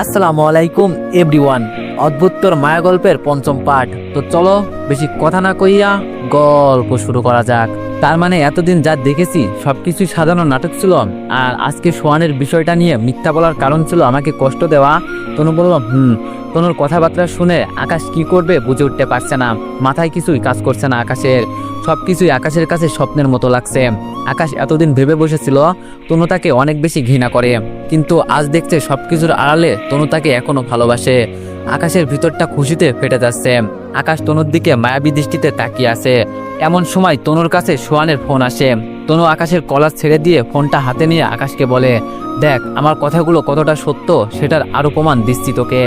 আসসালামু আলাইকুম, এভরিওয়ান। অদ্ভুতর মায়া গল্পের পঞ্চম পাঠ। তো চলো, বেশি কথা না কইয়া গল্প শুরু করা যাক। তার মানে এতদিন যা দেখেছি, সবকিছুই সাজানো নাটক ছিল। আর আজকে সোয়ানের বিষয়টা নিয়ে মিথ্যা বলার কারণ ছিল আমাকে কষ্ট দেওয়া। তনু বলল, হুম, তনুর কথাবার্তা শুনে আকাশ কি করবে বুঝে উঠতে পারছে না। মাথায় কিছুই কাজ করছে না আকাশের। সব কিছুই আকাশের কাছে স্বপ্নের মতো লাগছে। আকাশ এতদিন ভেবে বসেছিল, তনু তাকে অনেক বেশি ঘৃণা করে। কিন্তু আজ দেখছে সব কিছুর আড়ালে তনু তাকে এখনও ভালোবাসে। আকাশের ভিতরটা খুশিতে ফেটে যাচ্ছে। আকাশ তনুর দিকে মায়াবী দৃষ্টিতে তাকিয়ে আছে। এমন সময় তনুর কাছে সোয়ানের ফোন আসে। তনু আকাশের কলার ছেড়ে দিয়ে ফোনটা হাতে নিয়ে আকাশকে বলে, দেখ, আমার কথাগুলো কতটা সত্য, সেটার আরও প্রমাণ দিচ্ছি তোকে।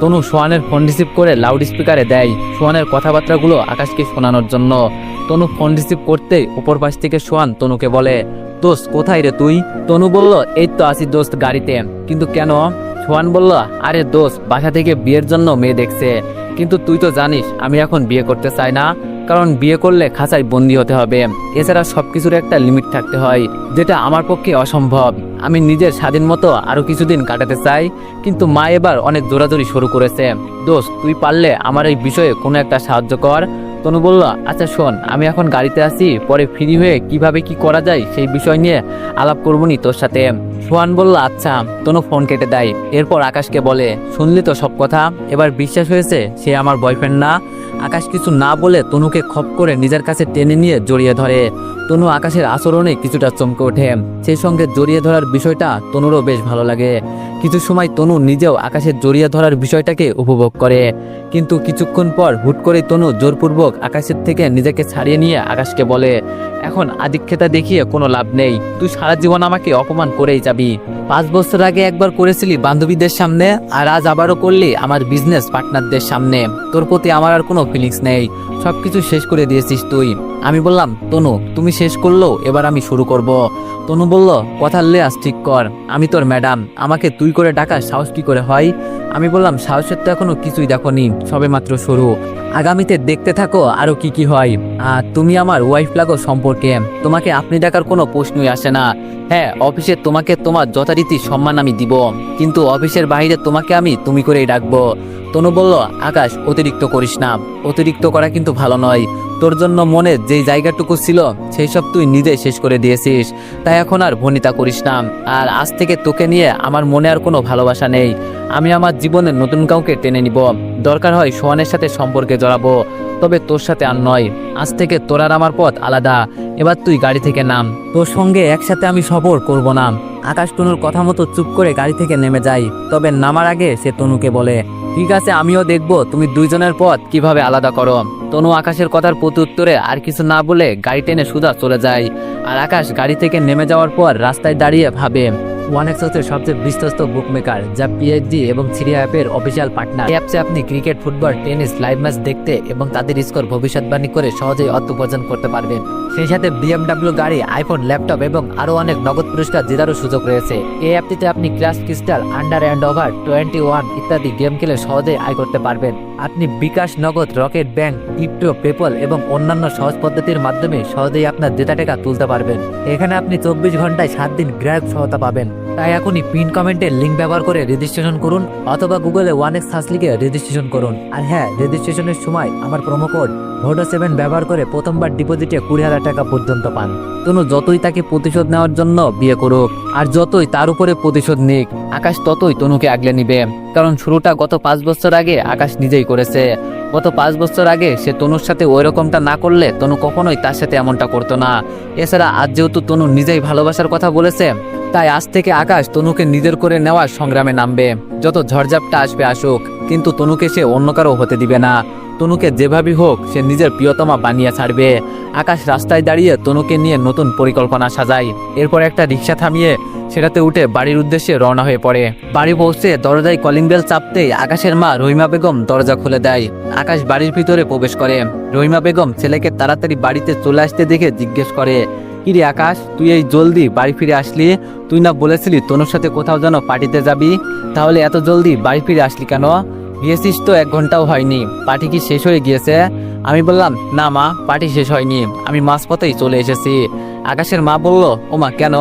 তনু সোয়ানের ফোন রিসিভ করে লাউড স্পিকারে দেয় সোয়ানের কথাবার্তাগুলো আকাশকে শোনানোর জন্য। তনু ফোন রিসিভ করতেই উপর পাশ থেকে সোয়ান তনুকে বলে, দোস্ত, কোথায় রে তুই? তনু বলল, এই তো আসি দোস্ত গাড়িতে। কিন্তু কেন? সোহান বলল, আরে দোস্ত, বাসা থেকে বিয়ের জন্য মেয়ে দেখছে। কিন্তু তুই তো জানিস, আমি এখন বিয়ে করতে চাই না। কারণ বিয়ে করলে খাঁচায় বন্দি হতে হবে। এছাড়া সবকিছুর একটা লিমিট থাকতে হয়, যেটা আমার পক্ষে অসম্ভব। আমি নিজের স্বাধীন মতো আরও কিছুদিন কাটাতে চাই, কিন্তু মা এবার অনেক জোরাজোরি শুরু করেছে। দোস্ত, তুই পারলে আমার এই বিষয়ে কোনো একটা সাহায্য কর। তনু বলল আচ্ছা শোন, আমি এখন গাড়িতে আছি, পরে ফ্রি হয়ে কীভাবে কি করা যায় সেই বিষয় নিয়ে আলাপ করবনি তোর সাথে। সোহান বলল আচ্ছা। তনু ফোন কেটে দেয়। এরপর আকাশকে বলে, শুনলি তো সব কথা? এবার বিশ্বাস হয়েছে সে আমার বয়ফ্রেন্ড না? আকাশ কিছু না বলে তনুকে খপ করে নিজের কাছে টেনে নিয়ে জড়িয়ে ধরে। তনু আকাশের আচরণে কিছুটা চমকে ওঠে। সেই সঙ্গে জড়িয়ে ধরার বিষয়টা তনুরও বেশ ভালো লাগে। কিছু সময় তনু নিজেও আকাশের জড়িয়ে ধরার বিষয়টাকে উপভোগ করে। কিন্তু কিছুক্ষণ পর হুট করে তনু জোরপূর্বক আকাশের থেকে নিজেকে ছাড়িয়ে নিয়ে আকাশকে বলে, এখন আদিক্ষেতা দেখিয়ে কোনো লাভ নেই। তুই সারা জীবন আমাকে অপমান করেই যাবি। পাঁচ বছর আগে একবার করেছিলি বান্ধবীদের সামনে, আর আজ আবারও করলি আমার বিজনেস পার্টনারদের সামনে। তোর প্রতি আমার আর কোনো ফিলিংস নেই। সবকিছু শেষ করে দিয়েছিস তুই। আমি বললাম, তনু, তুমি শেষ করল, এবার আমি শুরু করব। তনু বলল কথার লেয়াস ঠিক কর, আমি তোর ম্যাডাম, আমাকে তুই করে ডাকার সাহস কি করে হয়? আমি বললাম, সাহসের তো এখনও কিছুই দেখনি, সবে মাত্র শুরু। আগামীতে দেখতে থাকো আরও কি কি হয়। আর তুমি আমার ওয়াইফ লাগো সম্পর্কে, তোমাকে আপনি ডাকার কোনো প্রশ্নই আসে না। হ্যাঁ অফিসে তোমাকে তোমার যথারীতি সম্মান আমি দিব, কিন্তু অফিসের বাইরে তোমাকে আমি তুমি করেই ডাকবো। তনু বলল, আকাশ, অতিরিক্ত করিস না। অতিরিক্ত করা কিন্তু ভালো নয়। তোর জন্য মনে যেই জায়গাটুকু ছিল, সেই সব তুই নিজে শেষ করে দিয়েছিস। তাই এখন আর ভনিতা করিস না। আর আজ থেকে তোকে নিয়ে আমার মনে আর কোনো ভালোবাসা নেই। আমি আমার জীবনে নতুন কাউকে টেনে নিব। দরকার হয় সোহানের সাথে সম্পর্কে জড়াবো। তবে তোর সাথে আর নয়। আজ থেকে তোর আর আমার পথ আলাদা। এবার তুই গাড়ি থেকে নাম। তোর সঙ্গে একসাথে আমি সফর করব না। আকাশ তনুর কথা মতো চুপ করে গাড়ি থেকে নেমে যাই। তবে নামার আগে সে তনুকে বলে ঠিক আছে, আমিও দেখব। তুমি দুইজনের পথ কীভাবে আলাদা করো। তনু আকাশের কথার প্রত্যুত্তরে আর কিছু না বলে গাড়ি টেনে সুদা চলে যায়। আর আকাশ গাড়ি থেকে নেমে যাওয়ার পর রাস্তায় দাঁড়িয়ে ভাবে, ওয়ান এক্স হচ্ছে সবচেয়ে বিশ্বস্ত বুকমেকার যা পিএইচডি এবং সিরিয়া অ্যাপের অফিসিয়াল পার্টনার অ্যাপসে আপনি cricket, football, tennis live match দেখতে এবং তাদের স্কোর ভবিষ্যৎবাণী করে সহজেই অর্থ উপার্জন করতে পারবেন। সেই সাথে বিএমডাব্লিউ গাড়ি আইফোন ল্যাপটপ এবং আরও অনেক নগদ পুরস্কার জেতারও সুযোগ রয়েছে। এই অ্যাপটিতে আপনি crash crystal under and over twenty one ইত্যাদি গেম খেলে সহজেই আয় করতে পারবেন। আপনি বিকাশ নগদ, রকেট ব্যাংক, ক্রিপ্টো পেপল এবং অন্যান্য সহজ পদ্ধতির মাধ্যমে সহজেই আপনার ডেটা টাকা তুলতে পারবেন। এখানে আপনি চব্বিশ ঘন্টায় সাত দিন গ্রাহক সহায়তা পাবেন। তাই এখনই পিন কমেন্টের লিঙ্ক ব্যবহার করে রেজিস্ট্রেশন করুন অথবা গুগলে ওয়ান এক্স সার্চ লিখে রেজিস্ট্রেশন করুন। আর হ্যাঁ রেজিস্ট্রেশনের সময় আমার প্রোমো কোড ভোটো সেভেন ব্যবহার করে প্রথমবার ডিপোজিটে কুড়ি হাজার টাকা পর্যন্ত পান। তনু যতই তাকে প্রতিশোধ নেওয়ার জন্য বিয়ে করুক, আর যতই তার উপরে প্রতিশোধ নিক, আকাশ ততই তনুকে আগলে নিবে। কারণ শুরুটা গত পাঁচ বছর আগে আকাশ নিজেই করেছে। গত পাঁচ বছর আগে সে তনুর সাথে ওই রকমটা না করলে তনু কখনোই তার সাথে এমনটা করতো না। এছাড়া আজ যেহেতু তনু নিজেই ভালোবাসার কথা বলেছে, তাই আজ থেকে আকাশ তনুকে নিজের করে নেওয়ার সংগ্রামে নামবে। যত ঝড়ঝাপটা আসবে আসুক, কিন্তু তনুকে সে অন্য কারও হতে দিবে না। তনুকে যেভাবেই হোক, সে নিজের প্রিয়তমা বানিয়ে ছাড়বে। আকাশ রাস্তায় দাঁড়িয়ে তনুকে নিয়ে নতুন পরিকল্পনা সাজায়। এরপর একটা রিক্সা থামিয়ে সেটাতে উঠে বাড়ির উদ্দেশ্যে রওনা হয়ে পড়ে। বাড়ি পৌঁছে দরজায় কলিং বেল চাপতেই আকাশের মা রহিমা বেগম দরজা খুলে দেয়। আকাশ বাড়ির ভিতরে প্রবেশ করে। রহিমা বেগম ছেলেকে তাড়াতাড়ি বাড়িতে চলে আসতে দেখে জিজ্ঞেস করে, কিরে আকাশ, তুই এই জলদি বাড়ি ফিরে আসলি? তুই না বলেছিলি তনুর সাথে কোথাও যেন পার্টিতে যাবি? তাহলে এত জলদি বাড়ি ফিরে আসলি কেন? গিয়েছিস তো এক ঘন্টাও হয়নি পার্টি কি শেষ হয়ে গিয়েছে? আমি বললাম, না মা পার্টি শেষ হয়নি, আমি মাঝপথেই চলে এসেছি। আকাশের মা বলল, ও মা, কেন?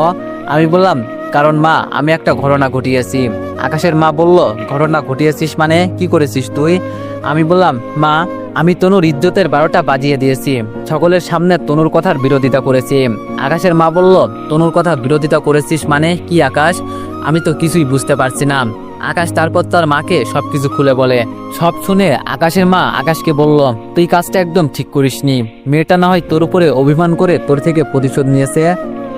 আমি বললাম, কারণ মা, আমি একটা ঘটনা ঘটিয়েছি। আকাশের মা বলল, ঘটনা ঘটিয়েছিস মানে? কি করেছিস তুই? আমি বললাম, মা, আমি তনুর ইজ্জতের বারোটা বাজিয়ে দিয়েছি, সকলের সামনে তনুর কথার বিরোধিতা করেছি। আকাশের মা বলল, তনুর কথা বিরোধিতা করেছিস মানে? কি আকাশ? আমি তো কিছুই বুঝতে পারছি না। আকাশ তারপর তার মাকে সবকিছু খুলে বলে। সব শুনে আকাশের মা আকাশকে বলল, তুই কাজটা একদম ঠিক করিসনি। মেয়েটা না হয় তোর উপরে অভিমান করে তোর থেকে প্রতিশোধ নিয়েছে।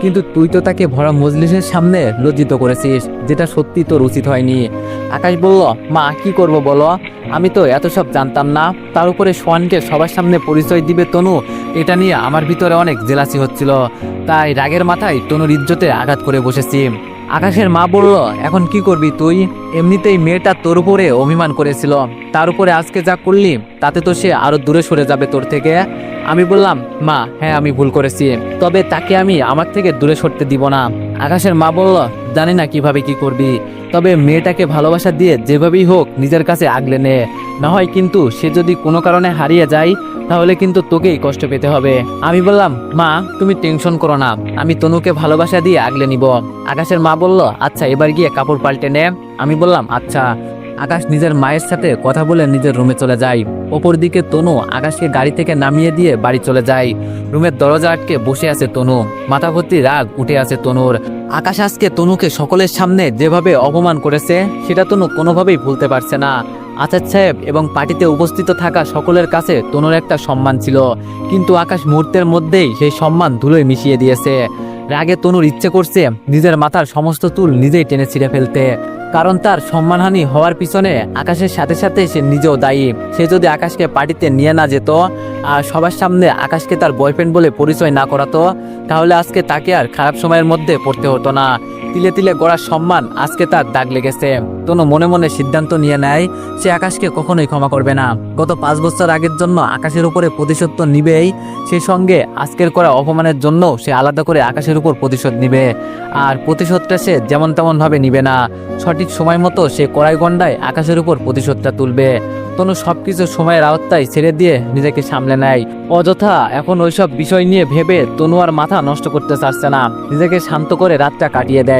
কিন্তু তুই তো তাকে ভরা মজলিসের সামনে লজ্জিত করেছিস, যেটা সত্যি তোর উচিত হয়নি। আকাশ বলল, মা, কি করব বলো? আমি তো এত সব জানতাম না। তার উপরে সোয়ানকে সবার সামনে পরিচয় দিবে তনু, এটা নিয়ে আমার ভিতরে অনেক জেলাসি হচ্ছিল। তাই রাগের মাথায় তনুর ইজ্জতে আঘাত করে বসেছি। আকাশের মা বলল, এখন কি করবি তুই? এমনিতেই মেয়েটা তোর উপরে অভিমান করেছিল। তার উপরে আজকে যা করলি তাতে তো সে আরও দূরে সরে যাবে তোর থেকে। আমি বললাম, মা হ্যাঁ আমি ভুল করেছি। তবে তাকে আমি আমার থেকে দূরে সরতে দিব না। আকাশের মা বলল, জানি না কীভাবে কি করবি। তবে মেয়েটাকে ভালোবাসা দিয়ে যেভাবেই হোক নিজের কাছে আগলে নে। না হয় কিন্তু সে যদি কোনো কারণে হারিয়ে যায়, তাহলে কিন্তু তোকেই কষ্ট পেতে হবে। আমি বললাম, মা, তুমি টেনশন করো না। আমি তনুকে ভালোবাসা দিয়ে আগলে নিব। আকাশের মা বলল আচ্ছা এবার গিয়ে কাপড় পাল্টে নে। আমি বললাম আচ্ছা। আকাশ নিজের মায়ের সাথে কথা বলে নিজের রুমে চলে যায়। ওপর দিকে তনু আকাশকে গাড়ি থেকে নামিয়ে দিয়ে বাড়ি চলে যায়। রুমের দরজা আটকে বসে আছে তনু। মাথা ভর্তি রাগ উঠে আছে তনুর। আকাশ আজকে তনুকে সকলের সামনে যেভাবে অপমান করেছে, সেটা তনু কোনোভাবেই ভুলতে পারছে না। আচার সাহেব এবং পার্টিতে উপস্থিত থাকা সকলের কাছে তনুর একটা সম্মান ছিল। কিন্তু আকাশ মুহূর্তের মধ্যেই সেই সম্মান ধুলোয় মিশিয়ে দিয়েছে। রাগে তনুর ইচ্ছে করছে নিজের মাথার সমস্ত চুল নিজেই টেনে ছিঁড়ে ফেলতে। কারণ তার সম্মানহানি হওয়ার পিছনে আকাশের সাথে সাথে সে নিজেও দায়ী। সে যদি আকাশকে পার্টিতে নিয়ে না যেত আর সবার সামনে আকাশকে তার বয়ফ্রেন্ড বলে পরিচয় না করাতো, তাহলে আজকে তাকে আর খারাপ সময়ের মধ্যে পড়তে হতো না। তিলে তিলে গড়ার সম্মান আজকে তার দাগ লেগেছে। তনু মনে মনে সিদ্ধান্ত নিয়ে নেয়, সে আকাশকে কখনোই ক্ষমা করবে না। গত পাঁচ বছর আগের জন্য আকাশের উপরে প্রতিশোধ তো নিবেই, সেই সঙ্গে আজকের করা অপমানের জন্য সে আলাদা করে আকাশের উপর প্রতিশোধ নিবে। আর প্রতিশোধটা সে যেমন তেমন ভাবে নিবে না, সঠিক সময় মতো সে কড়াই গন্ডায় আকাশের উপর প্রতিশোধটা তুলবে। তনু সবকিছু সময়ের আওত্তায় ছেড়ে দিয়ে নিজেকে সামলে নেয়। অযথা এখন ওইসব বিষয় নিয়ে ভেবে তনু আর মাথা নষ্ট করতে চাচ্ছে না। নিজেকে শান্ত করে রাতটা কাটিয়ে দেয়।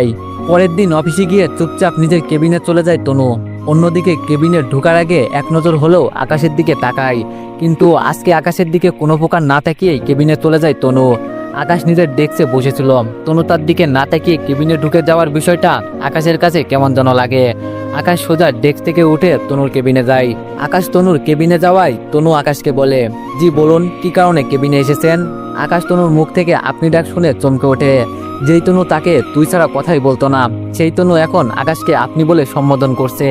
পরের দিন অফিসে গিয়ে চুপচাপ নিজের কেবিনে চলে যায় তনু। অন্যদিকে কেবিনে ঢোকার আগে এক নজর হলেও আকাশের দিকে তাকায়। কিন্তু আজকে আকাশের দিকে কোনো প্রকার না তাকিয়েই কেবিনে চলে যায় তনু। আকাশ নিজের ডেস্কে বসেছিল। তনু তার দিকে না তাকিয়ে কেবিনে ঢুকে যাওয়ার বিষয়টা আকাশের কাছে কেমন যেন লাগে। আকাশ সোজা ডেস্ক থেকে উঠে তনুর কেবিনে যায়। আকাশ তনুর কেবিনে যাওয়ায় তনু আকাশকে বলে, জি, বলুন, কি কারণে কেবিনে এসেছেন? আকাশ তনুর মুখ থেকে আপনি ডাক শুনে চমকে ওঠে। যেই তনু তাকে তুই ছাড়া কথাই বলতো না, সেই তনু এখন আকাশকে আপনি বলে সম্বোধন করছে।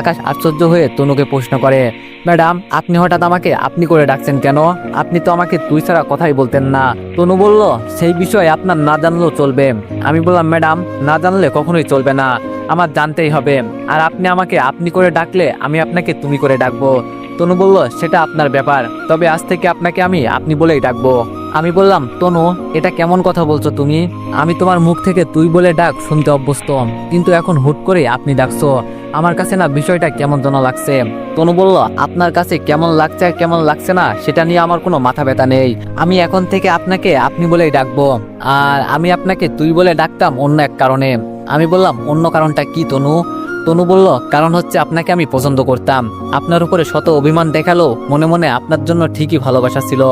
আকাশ আশ্চর্য হয়ে তনুকে প্রশ্ন করে, ম্যাডাম, আপনি হঠাৎ আমাকে আপনি করে ডাকছেন কেন? আপনি তো আমাকে তুই ছাড়া কথাই বলতেন না। তনু বলল, সেই বিষয়ে আপনার না জানলেও চলবে। আমি বললাম, ম্যাডাম, না জানলে কখনোই চলবে না। আমার জানতেই হবে। আর আপনি আমাকে আপনি করে ডাকলে আমি আপনাকে তুমি করে ডাকবো। তনু বলল, সেটা আপনার ব্যাপার। তবে আজ থেকে আপনাকে আমি আপনি বলেই ডাকবো। আমি বললাম, তনু, এটা কেমন কথা বলছো তুমি? আমি তোমার মুখ থেকে তুই বলে ডাক শুনতে অভ্যস্ত। কিন্তু এখন হুট করে আপনি ডাকছো। আমার কাছে না বিষয়টা কেমন যেন লাগছে। তনু বলল, আপনার কাছে কেমন লাগছে আর কেমন লাগছে না, সেটা নিয়ে আমার কোনো মাথা ব্যথা নেই। আমি এখন থেকে আপনাকে আপনি বলেই ডাকবো। আর আমি আপনাকে তুই বলে ডাকতাম অন্য এক কারণে। আমি বললাম, অন্য কারণটা কি তনু? তনু বলল, কারণ হচ্ছে আপনাকে আমি পছন্দ করতাম। আপনার উপরে শত অভিমান দেখাল, মনে মনে আপনার জন্য ঠিকই ভালোবাসা ছিল।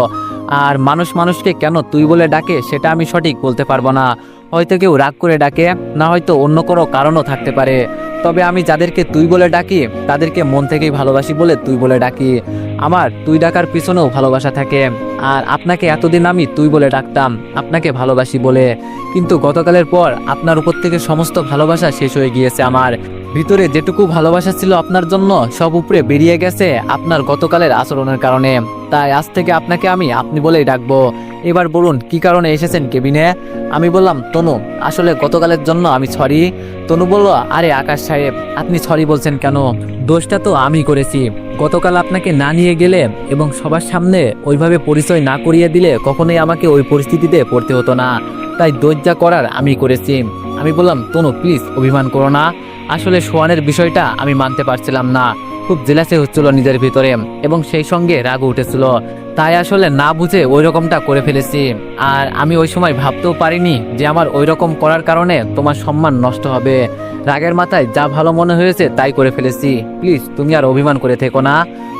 আর মানুষ মানুষকে কেন তুই বলে ডাকে, সেটা আমি সঠিক বলতে পারব না। হয়তো কেউ রাগ করে ডাকে, না হয়তো অন্য কোনো কারণও থাকতে পারে। তবে আমি যাদেরকে তুই বলে ডাকি, তাদেরকে মন থেকেই ভালোবাসি বলে তুই বলে ডাকি। আমার তুই ডাকার পিছনেও ভালোবাসা থাকে। আর আপনাকে এতদিন আমি তুই বলে ডাকতাম, আপনাকে ভালোবাসি বলে। কিন্তু গতকালের পর আপনার উপর থেকে সমস্ত ভালোবাসা শেষ হয়ে গিয়েছে আমার। ভিতরে যেটুকু ভালোবাসা ছিল আপনার জন্য, সব উপরে বেরিয়ে গেছে আপনার গতকালের আচরণের কারণে। তাই আজ থেকে আপনাকে আমি আপনি বলেই ডাকবো। এবার বলুন, কি কারণে এসেছেন কেবিনে? আমি বললাম, তনু, আসলে গতকালের জন্য আমি সরি। তনু বলল, আরে আকাশ সাহেব, আপনি সরি বলছেন কেন? দোষটা তো আমি করেছি। গতকাল আপনাকে না নিয়ে গেলে এবং সবার সামনে ওইভাবে পরিচয় না করিয়ে দিলে কখনোই আমাকে ওই পরিস্থিতিতে পড়তে হতো না। তাই দরজা করার আমি করেছি। আমি বললাম তনু প্লিজ অভিমান করো না। আসলে সোয়ানের বিষয়টা আমি মানতে পারছিলাম না। খুব জেলাসে হচ্ছিল নিজের ভিতরে, এবং সেই সঙ্গে রাগ উঠেছিল। তাই আসলে না বুঝে ওই রকমটা করে ফেলেছি। আর আমি ওই সময় ভাবতেও পারিনি যে আমার ওই রকম করার কারণে তোমার সম্মান নষ্ট হবে। রাগের মাথায় যা ভালো মনে হয়েছে তাই করে ফেলেছি। প্লিজ, তুমি আর অভিমান করে থেকো না।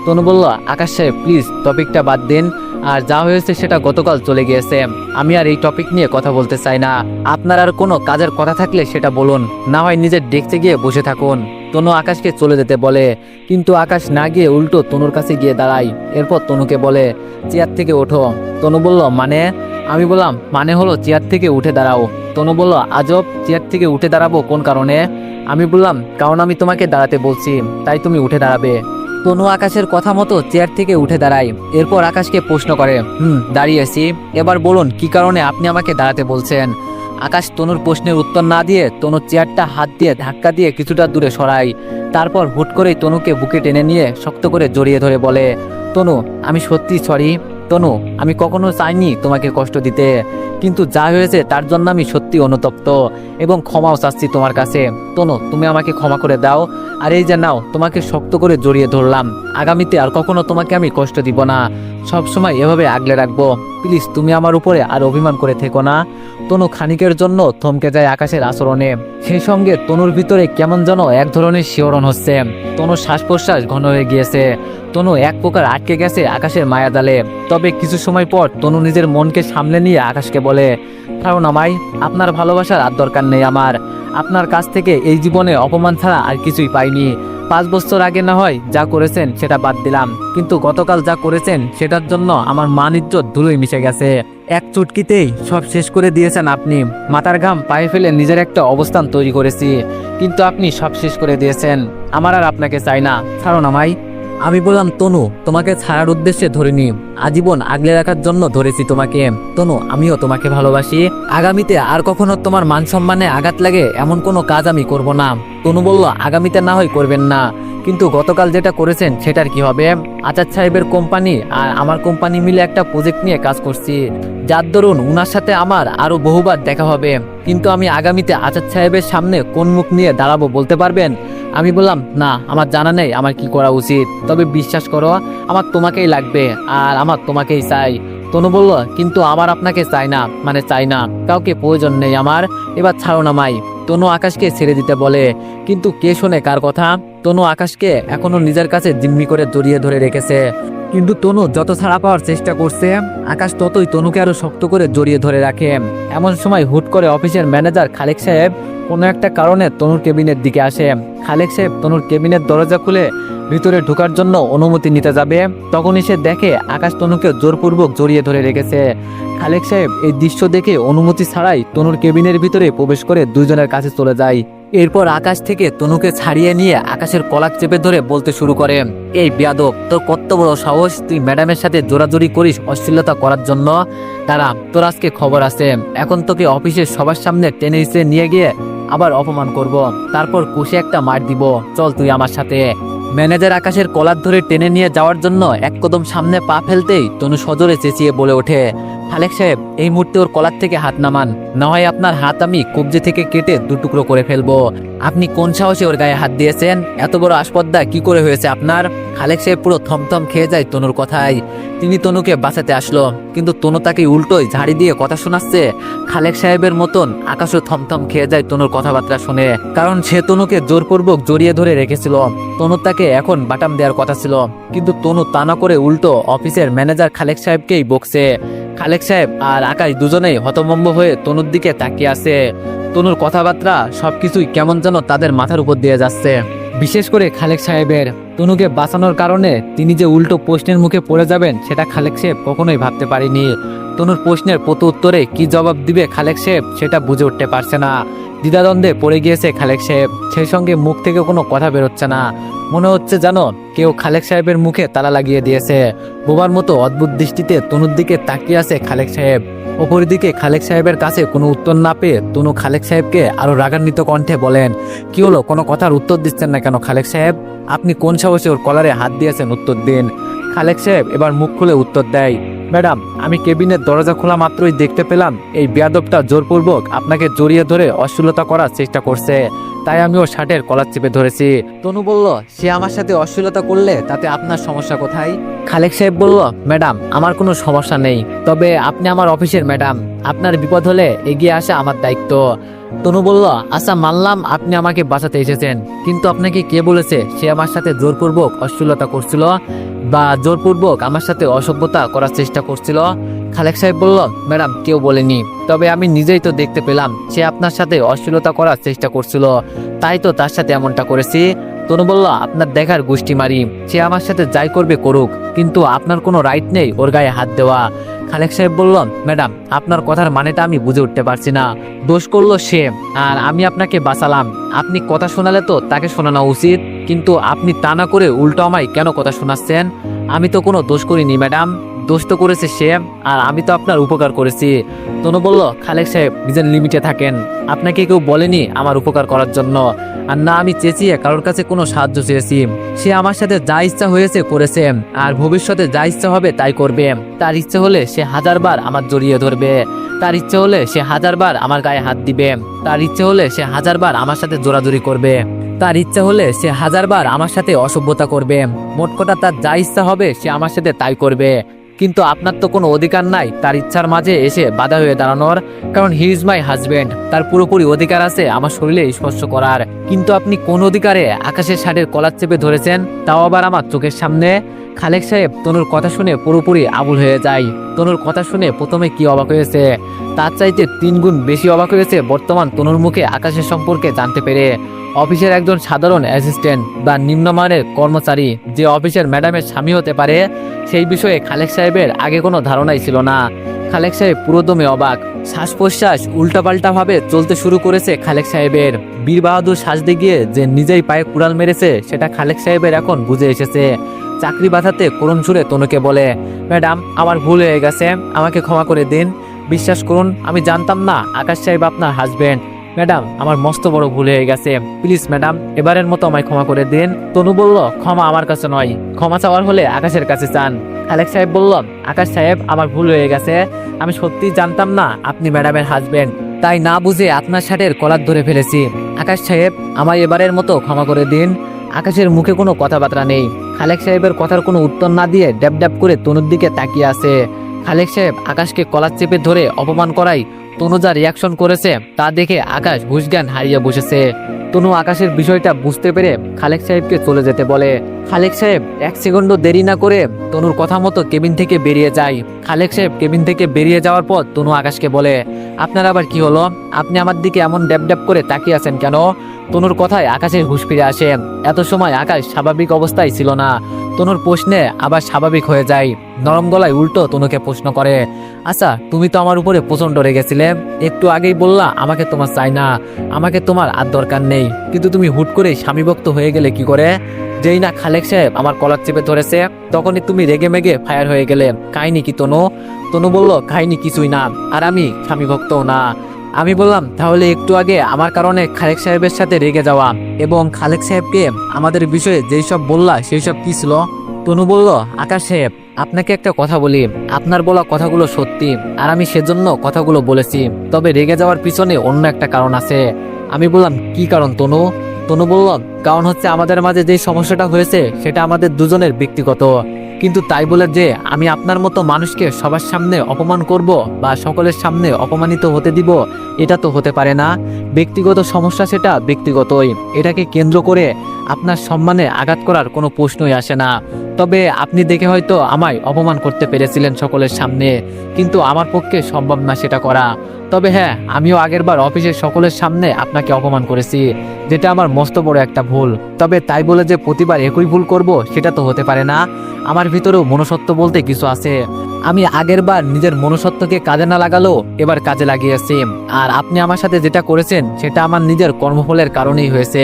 তনু বলল, আকাশ সাহেব প্লিজ, টপিকটা বাদ দিন। আর যা হয়েছে সেটা গতকাল চলে গিয়েছে। আমি আর এই টপিক নিয়ে কথা বলতে চাই না। আপনার আর কোনো কাজের কথা থাকলে সেটা বলুন। না হয় নিজের ডেস্কে গিয়ে বসে থাকুন। তনু আকাশকে চলে যেতে বলে। কিন্তু আকাশ না গিয়ে উল্টো তনুর কাছে গিয়ে দাঁড়ায়। এরপর তনুকে বলে, চেয়ার থেকে ওঠো। তনু বলল মানে? আমি বললাম মানে হলো চেয়ার থেকে উঠে দাঁড়াও। তনু বলল, আজব, চেয়ার থেকে উঠে দাঁড়াবো কোন কারণে? আমি বললাম, কারণ আমি তোমাকে দাঁড়াতে বলছি, তাই তুমি উঠে দাঁড়াবে। তনু আকাশের কথা মতো চেয়ার থেকে উঠে দাঁড়ায়। এরপর আকাশকে প্রশ্ন করে, হুম, দাঁড়িয়েছি। এবার বলুন, কি কারণে আপনি আমাকে দাঁড়াতে বলছেন? আকাশ তনুর প্রশ্নের উত্তর না দিয়ে তনুর চেয়ারটা হাত দিয়ে ধাক্কা দিয়ে কিছুটা দূরে সরাই তারপর হুট করেই তনুকে বুকে টেনে নিয়ে শক্ত করে জড়িয়ে ধরে বলে, তনু, আমি সত্যি সরি তনু, আমি কখনো চাইনি তোমাকে কষ্ট দিতে। কিন্তু যা হয়েছে তার জন্য আমি সত্যি অনুতপ্ত এবং ক্ষমাও চাচ্ছি তোমার কাছে। তনু, তুমি আমাকে ক্ষমা করে দাও। আর এই যে নাও, তোমাকে শক্ত করে জড়িয়ে ধরলাম। আগামীতে আর কখনো তোমাকে আমি কষ্ট দিব না। সব সময় এভাবে আগলে রাখব। প্লিজ, তুমি আমার উপরে আর অভিমান করে থেকো না। তনু খানিকের জন্য থমকে যায় আকাশের আচরণে। সেই সঙ্গে তনুর ভিতরে কেমন যেন এক ধরনের শিহরণ হচ্ছে। তনুর শ্বাস প্রশ্বাস ঘন হয়ে গিয়েছে। তনু এক প্রকার আটকে গেছে আকাশের মায়া জালে তবে কিছু সময় পর তনু নিজের মনকে সামলে নিয়ে আকাশকে বলে কারণ আমায় আপনার ভালোবাসার আর দরকার নেই আমার। আপনার কাছ থেকে এই জীবনে অপমান ছাড়া আর কিছুই পাইনি। পাঁচ বছর আগে না হয় যা করেছেন সেটা বাদ দিলাম। কিন্তু গতকাল যা করেছেন সেটার জন্য আমার মান ইজ্জত ধুলোই মিশে গেছে। এক চুটকিতেই সব শেষ করে দিয়েছেন আপনি। মাথার ঘাম পায়ে ফেলে নিজের একটা অবস্থান তৈরি করেছি। কিন্তু আপনি সব শেষ করে দিয়েছেন। আমার আর আপনাকে চাই না। ছাড়ুন আমায় আমি বললাম, তনু, তোমাকে ছাড়ার উদ্দেশ্যে ধরে ধরিনি আজীবন আগলে রাখার জন্য ধরেছি তোমাকে। তনু, আমিও তোমাকে ভালোবাসি। আগামীতে আর কখনো তোমার মান সম্মানে আঘাত লাগে এমন কোনো কাজ আমি করব না। তনু বলল, আগামীতে না হয় করবেন না। কিন্তু গতকাল যেটা করেছেন সেটার কি হবে? আচার সাহেবের কোম্পানি আর আমার কোম্পানি মিলে একটা প্রজেক্ট নিয়ে কাজ করছি। যার দরুন উনার সাথে আমার আরও বহুবার দেখা হবে। কিন্তু আমি আগামীতে আচার সাহেবের সামনে কোন মুখ নিয়ে দাঁড়াবো বলতে পারবেন? আমি বললাম, না, আমার জানা নেই, আমার কি করা উচিত। তবে বিশ্বাস করো, আমার তোমাকেই লাগবে, আর আমার তোমাকেই চাই। তনু বলল, কিন্তু আমার আপনাকে চাই না মানে চাই না। কাউকে প্রয়োজন নেই আমার, এবার ছাড়ো না মাই। তনু আকাশকে ছেড়ে দিতে বলে, কিন্তু কে শোনে কার কথা? তনু আকাশকে এখনও নিজের কাছে জিম্মি করে জড়িয়ে ধরে রেখেছে। কিন্তু তনু যত ছাড়া পাওয়ার চেষ্টা করছে, আকাশ ততই তনুকে আরও শক্ত করে জড়িয়ে ধরে রাখে। এমন সময় হুট করে অফিসের ম্যানেজার খালেক সাহেব কোনো একটা কারণে তনুর কেবিনের দিকে আসে। খালেক সাহেব তনুর কেবিনের দরজা খুলে ভিতরে ঢোকার জন্য অনুমতি নিতে যাবে। তখনই সে দেখে আকাশ তনুকে জোরপূর্বক জড়িয়ে ধরে রেখেছে। খালেক সাহেব এই দৃশ্য দেখে অনুমতি ছাড়াই তনুর কেবিনের ভিতরে প্রবেশ করে দুইজনের কাছে চলে যায়। এরপর আকাশ থেকে তনুকে ছাড়িয়ে নিয়ে আকাশের কলাক চেপে ধরে বলতে শুরু করে, এই বিয়াদব, তোর কত বড় সাহস? তুই ম্যাডামের সাথে জোরাজোরি করিস অশ্লীলতা করার জন্য? তারা তোর আজকে খবর আছে। এখন তোকে অফিসের সবার সামনে টেনে হিসেবে নিয়ে গিয়ে আবার অপমান করব। তারপর কুশে একটা মার দিব। চল তুই আমার সাথে। ম্যানেজার আকাশের কলার ধরে টেনে নিয়ে যাওয়ার জন্য এক কদম সামনে পা ফেলতেই তনু সজোরে চেঁচিয়ে বলে ওঠে খালেক সাহেব, এই মুহূর্তে ওর কলার থেকে হাত নামান। না হয় আপনার হাত আমি কবজে থেকে কেটে দুটুকরো করে ফেলব। আপনি কোন সাহসে ওর গায়ে হাত দিয়েছেন? এত বড় আসপদ্দা কি করে হয়েছে আপনার? খালেক সাহেব পুরো থমথম খেয়ে যায় তনুর কথায়। তিনি তনুকে বাঁচাতে আসলো, কিন্তু তনু তাকে উল্টোই ঝাড়ি দিয়ে কথা শোনাচ্ছে। খালেক সাহেবের মতন আকাশও থমথম খেয়ে যায় তনুর কথাবার্তা শুনে, কারণ সে তনুকে জোরপূর্বক জড়িয়ে ধরে রেখেছিল। তনু তাকে এখন বাটাম দেওয়ার কথা ছিল, কিন্তু তনু তা না করে উল্টো অফিসের ম্যানেজার খালেক সাহেবকেই বকছে। খালেক সাহেব আর আকাশ দুজনেই হতভম্ব হয়ে তনুর দিকে তাকিয়ে আছে। তনুর কথাবার্তা সবকিছুই কেমন যেন তাদের মাথার উপর দিয়ে যাচ্ছে। বিশেষ করে খালেক সাহেবের তনুকে বাঁচানোর কারণে তিনি যে উল্টো প্রশ্নের মুখে পড়ে যাবেন, সেটা খালেক সাহেব কখনোই ভাবতে পারেনি। তনুর প্রশ্নের প্রতি উত্তরে কি জবাব দিবে খালেক সাহেব, সেটা বুঝে উঠতে পারছে না। দ্বিধাদ্বন্দ্বে পড়ে গিয়েছে খালেক সাহেব। সেই সঙ্গে মুখ থেকে কোনো কথা বেরোচ্ছে না। মনে হচ্ছে জানো কেউ খালেক সাহেবের মুখে তালা লাগিয়ে দিয়েছে। বোবার মতো অদ্ভুত দৃষ্টিতে তনুর দিকে তাকিয়ে আছে খালেক সাহেব। অপরদিকে খালেক সাহেবের কাছে কোনো উত্তর না পেয়ে তনু খালেক সাহেবকে আরও রাগান্বিত কণ্ঠে বলেন, কি হলো? কোনো কথার উত্তর দিচ্ছেন না কেন খালেক সাহেব? আপনি কোন সাহসে ওর কলারে হাত দিয়েছেন উত্তর দিন? খালেক সাহেব এবার মুখ খুলে উত্তর দেয় ম্যাডাম, আমি কেবিনের দরজা খোলা মাত্রই দেখতে পেলাম। এই বেয়াদবটা জোরপূর্বক আপনাকে জড়িয়ে ধরে অশ্লীলতা করার চেষ্টা করছে। তাই আমি ওর শার্টের কলার চেপে ধরেছি। তনু বলল, সে আমার সাথে অশ্লীলতা করলে তাতে আপনার সমস্যা কোথায়? খালেক সাহেব বলল, ম্যাডাম, আমার কোনো সমস্যা নেই। তবে আপনি আমার অফিসের ম্যাডাম। আপনার বিপদ হলে এগিয়ে আসা আমার দায়িত্ব। তনু বলল আচ্ছা মানলাম আপনি আমাকে বাঁচাতে এসেছেন। কিন্তু আপনাকে কে বলেছে সে আমার সাথে জোরপূর্বক অশ্লীলতা করছিল? বা জোরপূর্বক আমার সাথে অসভ্যতা করার চেষ্টা করছিল। খালেক সাহেব বলল, ম্যাডাম, কেউ বলেনি। তবে আমি নিজেই তো দেখতে পেলাম, সে আপনার সাথে অশ্লীলতা করার চেষ্টা করছিল। তাই তো তার সাথে এমনটা করেছি। তনু বলল, আপনার দেখার গোষ্ঠী মারি। সে আমার সাথে যাই করবে করুক, কিন্তু আপনার কোনো রাইট নেই ওর গায়ে হাত দেওয়া। খালেক সাহেব বলল, ম্যাডাম, আপনার কথার মানেটা আমি বুঝে উঠতে পারছি না। দোষ করল সে, আর আমি আপনাকে বাঁচালাম। আপনি কথা শোনালে তো তাকে শোনানো উচিত, কিন্তু আপনি তা না করে উল্টো আমায় কেন কথা শোনাচ্ছেন? আমি তো কোনো দোষ করিনি, ম্যাডাম। দোষ তো করেছে সে, আর আমি তো আপনার উপকার করেছি। তনু বলল, খালেক সাহেব নিজের লিমিটে থাকেন। আপনাকে কেউ বলেনি আমার উপকার করার জন্য। আর না, আমি চেঁচিয়ে কারোর কাছে কোনো সাহায্য চেয়েছি। সে আমার সাথে যা ইচ্ছা হয়েছে করেছে, আর ভবিষ্যতে যা ইচ্ছা হবে তাই করবে। তার ইচ্ছে হলে সে হাজারবার আমার জড়িয়ে ধরবে। তার ইচ্ছে হলে সে হাজারবার আমার গায়ে হাত দিবে। তার ইচ্ছে হলে সে হাজারবার আমার সাথে জোরাজুরি করবে। তার ইচ্ছা হলে সে হাজারবার আমার সাথে অসভ্যতা করবে। মোট কথা তার যা ইচ্ছা হবে সে আমার সাথে তাই করবে। কিন্তু আপনার তো কোনো অধিকার নাই। তার ইচ্ছার মাঝে এসে বাধা হয়ে দাঁড়ানোর। কারণ হি ইজ মাই হাজব্যান্ড তার পুরোপুরি অধিকার আছে আমার শরীরে স্পর্শ করার। কিন্তু আপনি কোন অধিকারে আকাশের ষাটের কলার চেপে ধরেছেন? তাও আবার আমার চোখের সামনে। খালেক সাহেব, তনুর কথা শুনে পুরোপুরি আবুল হয়ে যায়। তনুর কথা শুনে প্রথমে কি অবাক হয়েছে? তার চাইতে তিন গুণ বেশি অবাক হয়েছে বর্তমান তনুর মুখে আকাশের সম্পর্কে জানতে পেরে। অফিসের একজন সাধারণ অ্যাসিস্ট্যান্ট বা নিম্নমানের কর্মচারী যে অফিসের ম্যাডামের স্বামী হতে পারে, সেই বিষয়ে খালেক সাহেবের আগে কোনো ধারণাই ছিল না। খালেক সাহেব পুরোদমে অবাক। শ্বাস প্রশ্বাস উল্টাপাল্টা ভাবে চলতে শুরু করেছে খালেক সাহেবের। বীর বাহাদুর সাজতে গিয়ে যে নিজেই পায়ে কুড়াল মেরেছে, সেটা খালেক সাহেবের এখন বুঝে এসেছে। চাকরি বাঁধাতে করুণ সুরে তনুকে বলে, ম্যাডাম, আমার ভুল হয়ে গেছে, আমাকে ক্ষমা করে দিন। বিশ্বাস করুন, আমি জানতাম না, আকাশ সাহেব আপনার হাজবেন্ড ম্যাডাম, আমার মস্ত বড় ভুল হয়ে গেছে। প্লিজ, ম্যাডাম, এবারের মতো আমায় ক্ষমা করে দিন। তনু বলল, ক্ষমা আমার কাছে নয়। ক্ষমা চাওয়ার হলে আকাশের কাছে চান। খালেক সাহেব বলল, আকাশ সাহেব, আমার ভুল হয়ে গেছে। আমি সত্যি জানতাম না আপনি ম্যাডামের হাজবেন্ড তাই না বুঝে আপনার শার্টের কলার ধরে ফেলেছি। আকাশ সাহেব, আমায় এবারের মতো ক্ষমা করে দিন। আকাশের মুখে কোনো কথাবার্তা নেই। খালেক সাহেবের কথার কোনো উত্তর না দিয়ে ড্যাব ড্যাব করে তনুর দিকে তাকিয়ে আছে। খালেক সাহেব আকাশকে কলার চেপে ধরে অপমান করাই তনু যা রিয়াকশন করেছে, তা দেখে আকাশ হুশজ্ঞান হারিয়ে বসেছে। তনু আকাশের বিষয়টা বুঝতে পেরে খালেক সাহেবকে চলে যেতে বলে। খালেক সাহেব, এক সেকেন্ডও দেরি না করে তনুর কথা মতো কেবিন থেকে বেরিয়ে যায়। খালেক সাহেব কেবিন থেকে বেরিয়ে যাওয়ার পর তনু আকাশকে বলে, আপনার আবার কি হলো? আপনি আমার দিকে এমন ড্যাব ড্যাব করে তাকিয়ে আছেন কেন? তনুর কথায় আকাশের হুশ ফিরে আসে। এত সময় আকাশ স্বাভাবিক অবস্থায় ছিল না। তনুর প্রশ্নে আবার স্বাভাবিক হয়ে যায়। নরম গলায় উল্টো তনুকে প্রশ্ন করে আচ্ছা তুমি তো আমার উপরে প্রচণ্ড রেগেছিলে। একটু আগেই বললা আমাকে তোমার চাই না, আমাকে তোমার আর দরকার নেই। কিন্তু তুমি হুট করে স্বামীভক্ত হয়ে গেলে কি করে? যেই না খালেক সাহেব আমার কলার চেপে ধরেছে, তখনই তুমি রেগে মেগে ফায়ার হয়ে গেলে। কাহিনী কি তনু? তনু বলল, কাহিনী কিছুই না, আর আমি স্বামীভক্তও না। আমি বললাম, তাহলে একটু আগে আমার কারণে খালেক সাহেবের সাথে রেগে যাওয়া এবং খালেক সাহেবকে আমাদের বিষয়ে যেই সব বললা, সেই সব কি ছিল? তনু বলল, আকাশ সাহেব, আপনাকে একটা কথা বলি। আপনার বলা কথাগুলো সত্যি, আর আমি সেজন্য কথাগুলো বলেছি। তবে রেগে যাওয়ার পিছনে অন্য একটা কারণ আছে। আমি বললাম, কি কারণ তনু? তনু বলল, কারণ হচ্ছে আমাদের মাঝে যে সমস্যাটা হয়েছে, সেটা আমাদের দুজনের ব্যক্তিগত। কিন্তু তাই বলে যে আমি আপনার মতো মানুষকে সবার সামনে অপমান করব বা সকলের সামনে অপমানিত হতে দিব, এটা তো হতে পারে না। ব্যক্তিগত সমস্যা সেটা ব্যক্তিগতই। এটাকে কেন্দ্র করে আপনার সম্মানে আঘাত করার কোনো প্রশ্নই আসে না। তবে আপনি দেখে হয়তো আমায় অপমান করতে পেরেছিলেন সকলের সামনে, কিন্তু আমার পক্ষে সম্ভব না সেটা করা। তবে হ্যাঁ আমিও আগেরবার অফিসের সকলের সামনে আপনাকে অপমান করেছি, যেটা আমার মস্ত বড় একটা ভুল। তবে তাই বলে যে প্রতিবার একই ভুল করব, সেটা তো হতে পারে না। আমার ভিতরেও মনুষ্যত্ব বলতে কিছু আছে। আমি আগেরবার নিজের মনুষ্যত্বকে কাজে না লাগালেও এবার কাজে লাগিয়েছি। আর আপনি আমার সাথে যেটা করেছেন, সেটা আমার নিজের কর্মফলের কারণেই হয়েছে।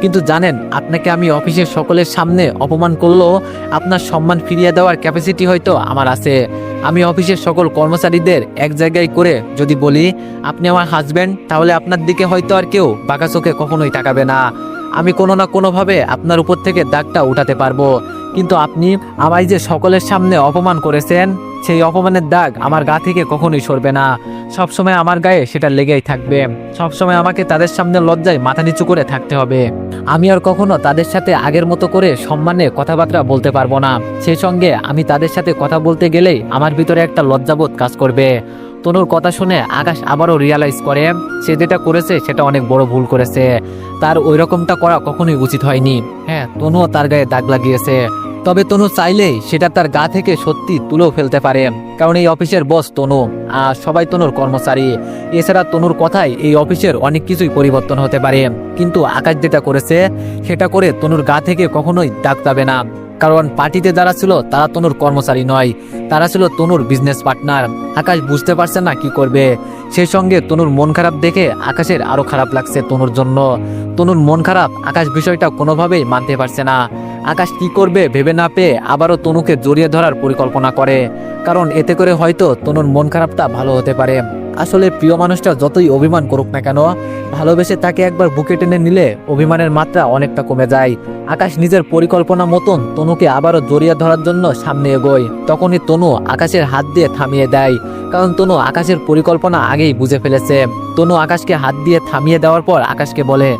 কিন্তু জানেন, আপনাকে আমি অফিসের সকলের সামনে অপমান করলেও আপনার সম্মান ফিরিয়ে দেওয়ার ক্যাপাসিটি হয়তো আমার আছে। আমি অফিসের সকল কর্মচারীদের এক জায়গায় করে যদি বলি, আপনি আমার হাজবেন্ড তাহলে আপনার দিকে হয়তো আর কেউ বাঁকা চোখে কখনোই তাকাবে না। আমি কোনো না কোনোভাবে আপনার উপর থেকে দাগটা উঠাতে পারব। কিন্তু আপনি আমায় যে সকলের সামনে অপমান করেছেন, সেই অপমানের দাগ আমার গা থেকে কখনোই সরবে না। সবসময় আমার গায়ে সেটা লেগেই থাকবে। সবসময় আমাকে তাদের সামনে লজ্জায় মাথা নিচু করে থাকতে হবে। আমি আর কখনো তাদের সাথে আগের মতো করে সম্মানে কথাবার্তা বলতে পারব না। সেই সঙ্গে আমি তাদের সাথে কথা বলতে গেলেই আমার ভিতরে একটা লজ্জাবোধ কাজ করবে। তনুর কথা শুনে আকাশ আবারও রিয়ালাইজ করে সে যেটা করেছে সেটা অনেক বড় ভুল করেছে। তার ওই রকমটা করা কখনোই উচিত হয়নি। হ্যাঁ তনুও তার গায়ে দাগ লাগিয়েছে। তবে তনু চাইলেই সেটা তার গা থেকে সত্যি তুলেও ফেলতে পারে, কারণ এই অফিসের বস তনু, আর সবাই তনুর কর্মচারী। এছাড়া তনুর কথায় এই অফিসের অনেক কিছুই পরিবর্তন হতে পারে। কিন্তু আকাশ যেটা করেছে, সেটা করে তনুর গা থেকে কখনোই দাগ যাবে না। কারণ পার্টিতে যারা ছিল, তারা তনুর কর্মচারী নয়। তারা ছিল তনুর বিজনেস পার্টনার আকাশ বুঝতে পারছে না কি করবে। সেই সঙ্গে তনুর মন খারাপ দেখে আকাশের আরও খারাপ লাগছে তনুর জন্য। তনুর মন খারাপ, আকাশ বিষয়টা কোনোভাবেই মানতে পারছে না। আকাশ কি করবে ভেবে না পেয়ে আবারও তনুকে জড়িয়ে ধরার পরিকল্পনা করে। কারণ এতে করে হয়তো তনুর মন খারাপটা ভালো হতে পারে। আসলে প্রিয় মানুষটা যতই অভিমান করুক না কেন, ভালোবেসে তাকে একবার বুকে টেনে নিলে অভিমানের মাত্রা অনেকটা কমে যায়। আকাশ নিজের পরিকল্পনা মতন তনুকে আবারও জড়িয়ে ধরার জন্য সামনে এগোয়। তখনই তনু আকাশের হাত দিয়ে থামিয়ে দেয়, কারণ তনু আকাশের পরিকল্পনা আগেই বুঝে ফেলেছে। তনু আকাশকে হাত দিয়ে থামিয়ে দেওয়ার পর আকাশকে বলে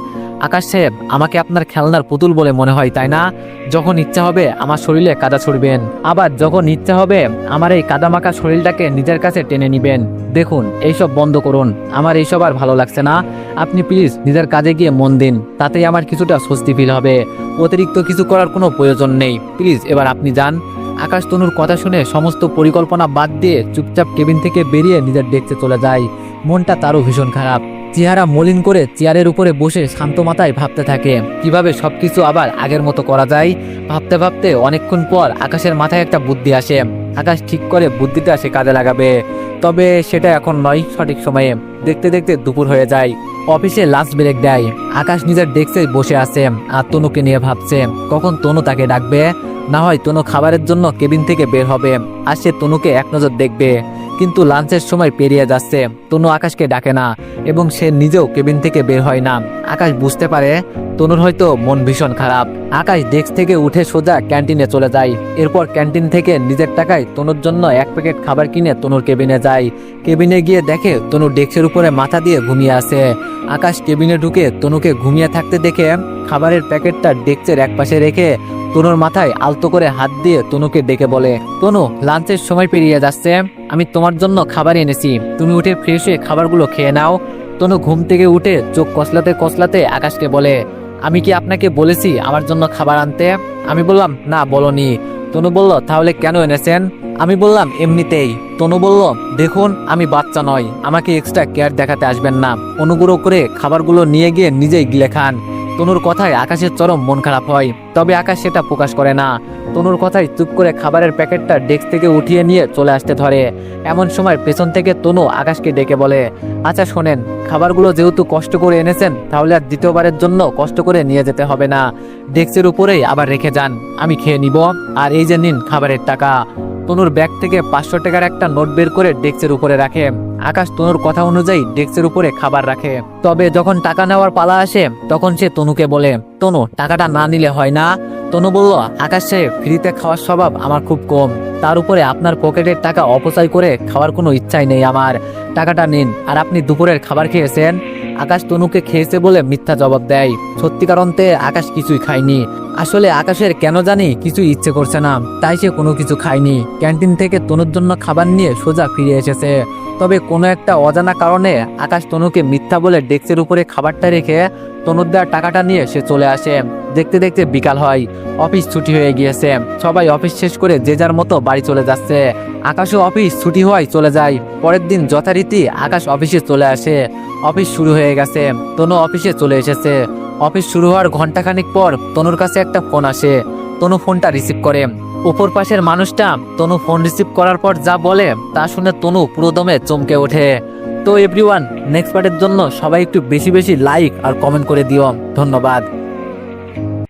আকাশ সাহেব, আমাকে আপনার খেলনার পুতুল বলে মনে হয়, তাই না? যখন ইচ্ছা হবে আমার শরীরে কাদা ছুড়বেন। আবার যখন ইচ্ছা হবে আমার এই কাদামাখা শরীরটাকে নিজের কাছে টেনে নিবেন। দেখুন, এইসব বন্ধ করুন। আমার এইসব আর ভালো লাগছে না। আপনি প্লিজ নিজের কাজে গিয়ে মন দিন। তাতেই আমার কিছুটা স্বস্তি ফিল হবে। অতিরিক্ত কিছু করার কোনো প্রয়োজন নেই। প্লিজ, এবার আপনি যান। আকাশ তনুর কথা শুনে সমস্ত পরিকল্পনা বাদ দিয়ে চুপচাপ কেবিন থেকে বেরিয়ে নিজের ডেস্কে চলে যায়। মনটা তারও ভীষণ খারাপ। চেহারা মলিন করে চেয়ারের উপরে বসে শান্ত মাথায় ভাবতে থাকে। কীভাবে সবকিছু আবার আগের মতো করা যায়? ভাবতে ভাবতে অনেকক্ষণ পর আকাশের মাথায় একটা বুদ্ধি আসে। আকাশ ঠিক করে বুদ্ধিটা সে কাজে লাগাবে। তবে সেটা এখন নয়, সঠিক সময়ে। দেখতে দেখতে দুপুর হয়ে যায়। অফিসে লাঞ্চ ব্রেক দেয়। আকাশ নিজের ডেস্কে বসে আছে আর তনুকে নিয়ে ভাবছে, কখন তনু তাকে ডাকবে? না হয় তনু খাবারের জন্য কেবিন থেকে বের হবে। আর সে তনুকে এক নজর দেখবে। কিন্তু লাঞ্চের সময় পেরিয়ে যাচ্ছে। তনু আকাশকে ডাকে না, এবং সে নিজেও কেবিন থেকে বের হয় না। আকাশ বুঝতে পারে তনুর হয়তো মন ভীষণ খারাপ। আকাশ ডেস্ক থেকে উঠে সোজা ক্যান্টিনে চলে যায়। এরপর ক্যান্টিন থেকে নিজের টাকায় তনুর জন্য এক প্যাকেট খাবার কিনে তনুর কেবিনে যায়। কেবিনে গিয়ে দেখে তনু ডেস্কের উপরে মাথা দিয়ে ঘুমিয়ে আছে। আকাশ কেবিনে ঢুকে তনুকে ঘুমিয়ে থাকতে দেখে খাবারের প্যাকেটটা ডেস্কের একপাশে রেখে তনুর মাথায় আলতো করে হাত দিয়ে তনুকে ডেকে বলে, তনু, লাঞ্চের সময় পেরিয়ে যাচ্ছে। আমি তোমার জন্য খাবার এনেছি। তুমি উঠে ফ্রেশ হয়ে খাবারগুলো খেয়ে নাও। তনু ঘুম থেকে উঠে চোখ কসলাতে কসলাতে আকাশকে বলে আমি কি আপনাকে বলেছি আমার জন্য খাবার আনতে? আমি বললাম, না, বলনি। তনু বলল, তাহলে কেন এনেছেন? আমি বললাম, এমনিতেই। তনু বলল, দেখুন, আমি বাচ্চা নয়। আমাকে এক্সট্রা কেয়ার দেখাতে আসবেন না। অনুগ্রহ করে খাবারগুলো নিয়ে গিয়ে নিজেই গিলে খান। তনুর কথায় আকাশের চরম মন খারাপ হয়, তবে আকাশ সেটা প্রকাশ করে না। তনুর কথায় চুপ করে খাবারের প্যাকেটটা ডেস্ক থেকে উঠিয়ে নিয়ে চলে আসতে ধরে। এমন সময় পেছন থেকে তনু আকাশকে ডেকে বলে আচ্ছা শোনেন, খাবারগুলো যেহেতু কষ্ট করে এনেছেন, তাহলে আর দ্বিতীয়বারের জন্য কষ্ট করে নিয়ে যেতে হবে না। ডেস্কের উপরেই আবার রেখে যান, আমি খেয়ে নিব। আর এই যে নিন খাবারের টাকা। তনুর ব্যাগ থেকে পাঁচশো টাকার একটা নোট বের করে ডেস্কের উপরে রাখে। আকাশ তনুর কথা অনুযায়ী ডেস্কের উপরে খাবার রাখে। তবে যখন টাকা নেওয়ার পালা আসে, তখন সে তনুকে বলে, তনু, টাকাটা না নিলে হয় না? তনু বলল, আকাশ সাহেব ফ্রিতে খাওয়ার স্বভাব আমার খুব কম। তার উপরে আপনার পকেটের টাকা অপচয় করে খাওয়ার কোনো ইচ্ছাই নেই আমার। টাকাটা নিন, আর আপনি দুপুরের খাবার খেয়েছেন? আকাশ তনুকে খেয়েছে বলে মিথ্যা জবাব দেয়। সত্যিকার অন্তে আকাশ কিছুই খায়নি। আসলে আকাশের কেন জানি কিছু ইচ্ছে করছে না, তাই সে কোনো কিছু খায়নি। ক্যান্টিন থেকে তনুর জন্য খাবার নিয়ে সোজা ফিরে এসেছে। তবে কোনো একটা অজানা কারণে আকাশ তনুকে মিথ্যা বলে ডেস্কের উপরে খাবারটা রেখে তনুর দেওয়ার টাকাটা নিয়ে সে চলে আসে। দেখতে দেখতে বিকাল হয়, অফিস ছুটি হয়ে গিয়েছে। সবাই অফিস শেষ করে যে যার মতো বাড়ি চলে যাচ্ছে। আকাশও অফিস ছুটি হওয়ায় চলে যায়। পরের দিন যথারীতি আকাশ অফিসে চলে আসে। অফিস শুরু হয়ে গেছে। তনু অফিসে চলে এসেছে। অফিস শুরু হওয়ার ঘন্টাখানিক পর তনুর কাছে একটা ফোন আসে। তনু ফোনটা রিসিভ করে। উপর পাশের মানুষটা তনু ফোন রিসিভ করার পর যা বলে তা শুনে তনু পুরোদমে চমকে ওঠে। তো এভরিওয়ান নেক্সট পার্টের জন্য সবাই একটু বেশি বেশি লাইক আর কমেন্ট করে দিও। ধন্যবাদ।